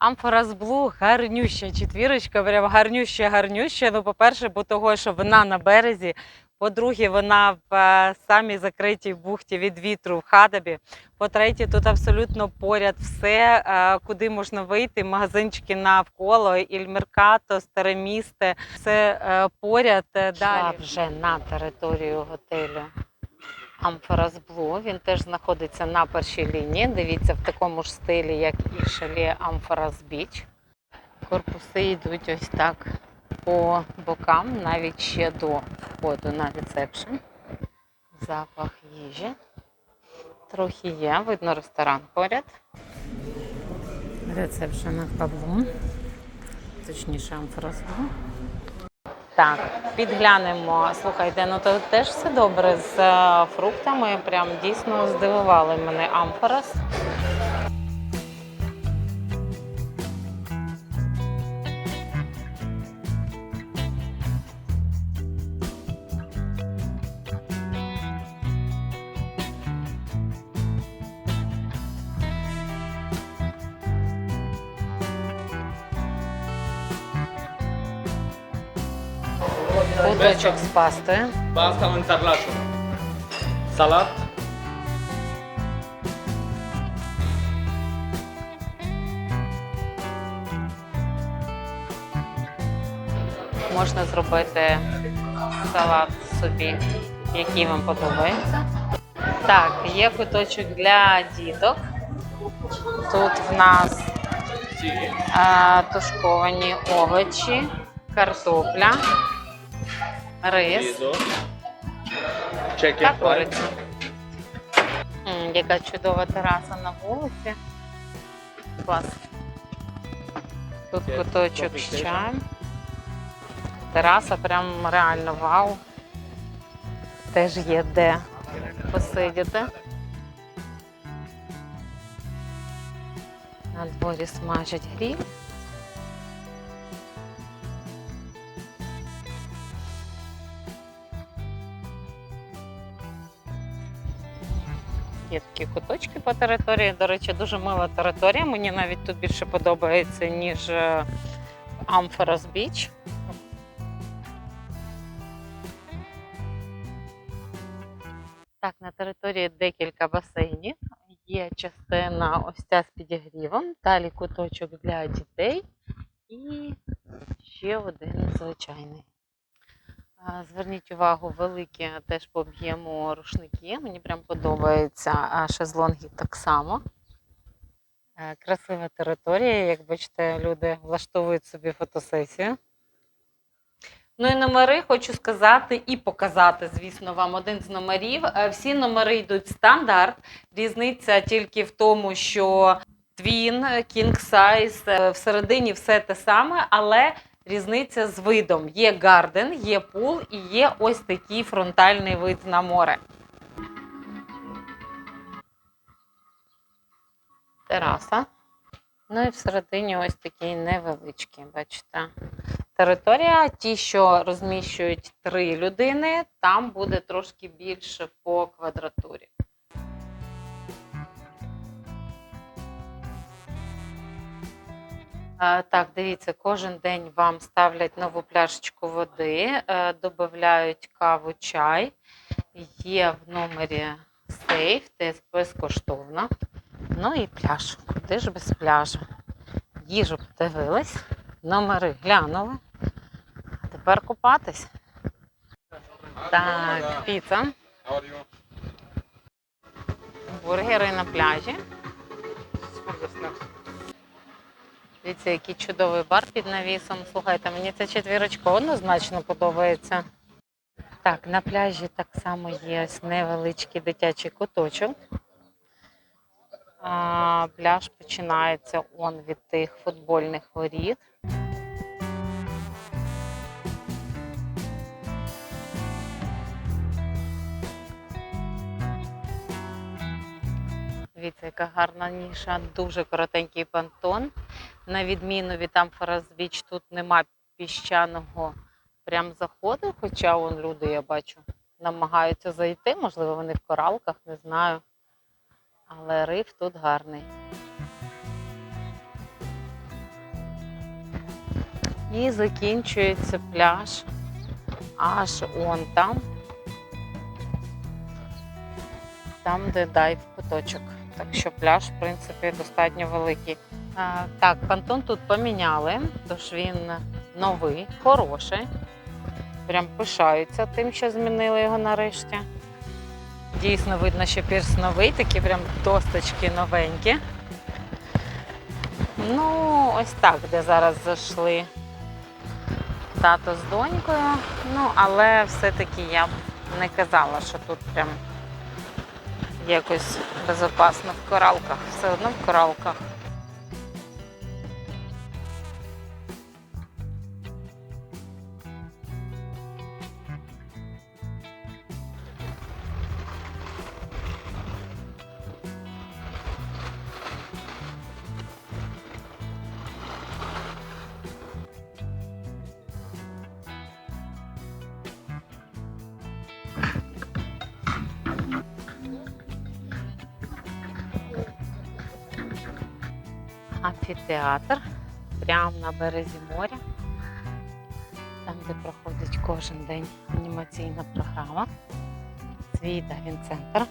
Амфора з Блу гарнюща четвірочка, прям гарнюща, гарнюща. Ну, по-перше, бо того, що вона на березі. По-друге, вона в е, самій закритій бухті від вітру в Хадабі. По-третє, тут абсолютно поряд все, е, куди можна вийти. Магазинчики навколо, Ільмеркато, Старе місте. Все е, поряд. Далі вже на територію готелю. Амфора з Блу. Він теж знаходиться на першій лінії. Дивіться, в такому ж стилі, як і шалі Амфора з Біч. Корпуси йдуть ось так по бокам, навіть ще до входу на ресепшн. Запах їжі. Трохи є, видно ресторан поряд. Ресепшн в Павлу. Точніше, Амфора з Блу. Так, підглянемо. Слухайте, ну то теж все добре з е, фруктами. Прям дійсно здивували мене амфорас. Куточок з. Pasta o entarlacho. Salat. Можна зробити салат собі, який вам подобається. Так, є куточок для діток. Тут в нас а, тушковані овочі, картопля, рис та. М, Яка чудова тераса на вулиці. Клас. Тут Є куточок coffee з station. чаєм. Тераса прям реально вау. Теж є де посидіти. На дворі смажать гріль. Є такі куточки по території. До речі, дуже мила територія. Мені навіть тут більше подобається, ніж е, Амфорас Біч. Так, на території декілька басейнів. Є частина ось ця з підігрівом, далі куточок для дітей і ще один звичайний. Зверніть увагу, великі теж по об'єму рушники. Мені прям подобається а шезлонги так само. Е, Красива територія, як бачите, люди влаштовують собі фотосесію. Ну і номери хочу сказати і показати, звісно, вам один з номерів. Е, Всі номери йдуть стандарт. Різниця тільки в тому, що King Size, е, всередині все те саме, але різниця з видом. Є гарден, є пул і є ось такий фронтальний вид на море. Тераса. Ну і всередині ось такий невеличкий, бачите. Територія, ті, що розміщують три людини, там буде трошки більше по квадратурі. Так, дивіться, кожен день вам ставлять нову пляшечку води, е, додають каву, чай. Є в номері сейф, теж безкоштовно. Ну і пляж. Куди ж без пляжу? Їжу подивились, номери глянули. А тепер купатись. Так, піца, бургери на пляжі. Дивіться, який чудовий бар під навісом. Слухайте, мені ця четвірочка однозначно подобається. Так, на пляжі так само є невеличкий дитячий куточок. А, пляж починається он від тих футбольних воріт. Дивіться, яка гарна ніша, дуже коротенький понтон. На відміну від Амфора Біч, тут нема піщаного прям заходу, хоча вон люди, я бачу, намагаються зайти. Можливо, вони в коралках, не знаю. Але риф тут гарний. І закінчується пляж аж он там. Там, де дайв куточок. Так що пляж, в принципі, достатньо великий. Так, понтон тут поміняли, тож він новий, хороший. Прям пишаються тим, що змінили його нарешті. Дійсно видно, що пірс новий, такі прям досточки новенькі. Ну, ось так, де зараз зайшли тато з донькою. Ну, але все-таки я б не казала, що тут прям якось безпечно в коралках. Все одно в коралках. Амфітеатр прямо на березі моря, там, де проходить кожен день анімаційна програма. Свій Давін-центр.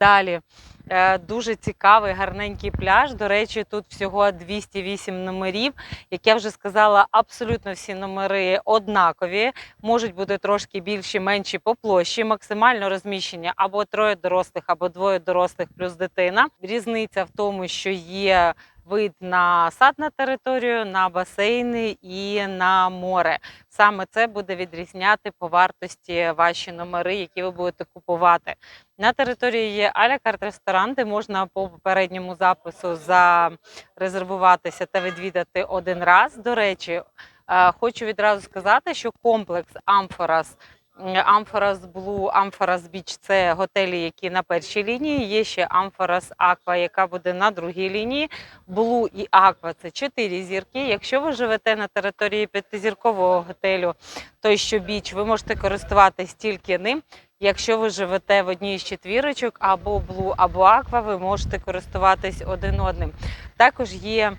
Далі дуже цікавий, гарненький пляж. До речі, тут всього 208 номерів. Як я вже сказала, абсолютно всі номери однакові можуть бути трошки більші, менші по площі. Максимально розміщення або троє дорослих, або двоє дорослих плюс дитина. Різниця в тому, що є вид на сад на територію, на басейни і на море. Саме це буде відрізняти по вартості ваші номери, які ви будете купувати. На території є алякарт ресторан, де можна по попередньому запису зарезервуватися та відвідати один раз. До речі, е, хочу відразу сказати, що комплекс Амфорас. Амфорас Блу, Амфорас Біч це готелі, які на першій лінії. Є ще Амфорас Аква, яка буде на другій лінії. Блу і Аква це чотири зірки. Якщо ви живете на території п'ятизіркового готелю, той що біч, ви можете користуватись тільки ним. Якщо ви живете в одній з четвірочок, або Блу, або Аква, ви можете користуватись один одним. Також є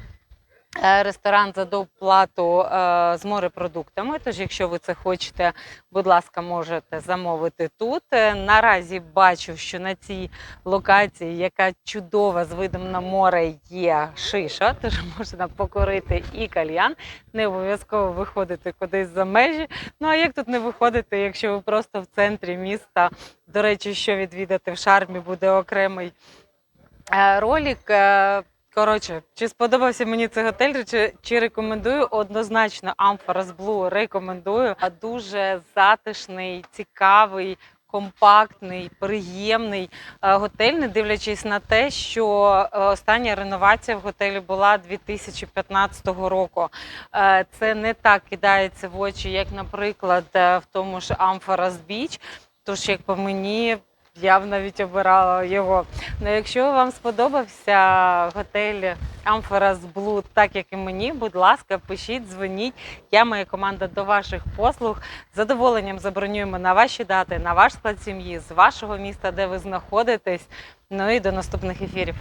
ресторан за доплату е, з морепродуктами. Тож, якщо ви це хочете, будь ласка, можете замовити тут. Е, Наразі бачу, що на цій локації, яка чудова з видом на море, є шиша, тож можна покорити і кальян. Не обов'язково виходити кудись за межі. Ну а як тут не виходити, якщо ви просто в центрі міста? До речі, що відвідати в шармі буде окремий е, ролик. Коротше, чи сподобався мені цей готель, чи, чи рекомендую однозначно Amphora Blue рекомендую. А Дуже затишний, цікавий, компактний, приємний е, готель, не дивлячись на те, що е, остання реновація в готелі була 2015 року. Е, Це не так кидається в очі, як, наприклад, в тому ж Amphora Beach. Тож, як по мені, я б навіть обирала його. Ну, якщо вам сподобався готель Амфора з Блуд, так як і мені, будь ласка, пишіть, дзвоніть. Я, моя команда до ваших послуг. З задоволенням забронюємо на ваші дати, на ваш склад сім'ї, з вашого міста, де ви знаходитесь. Ну і до наступних ефірів.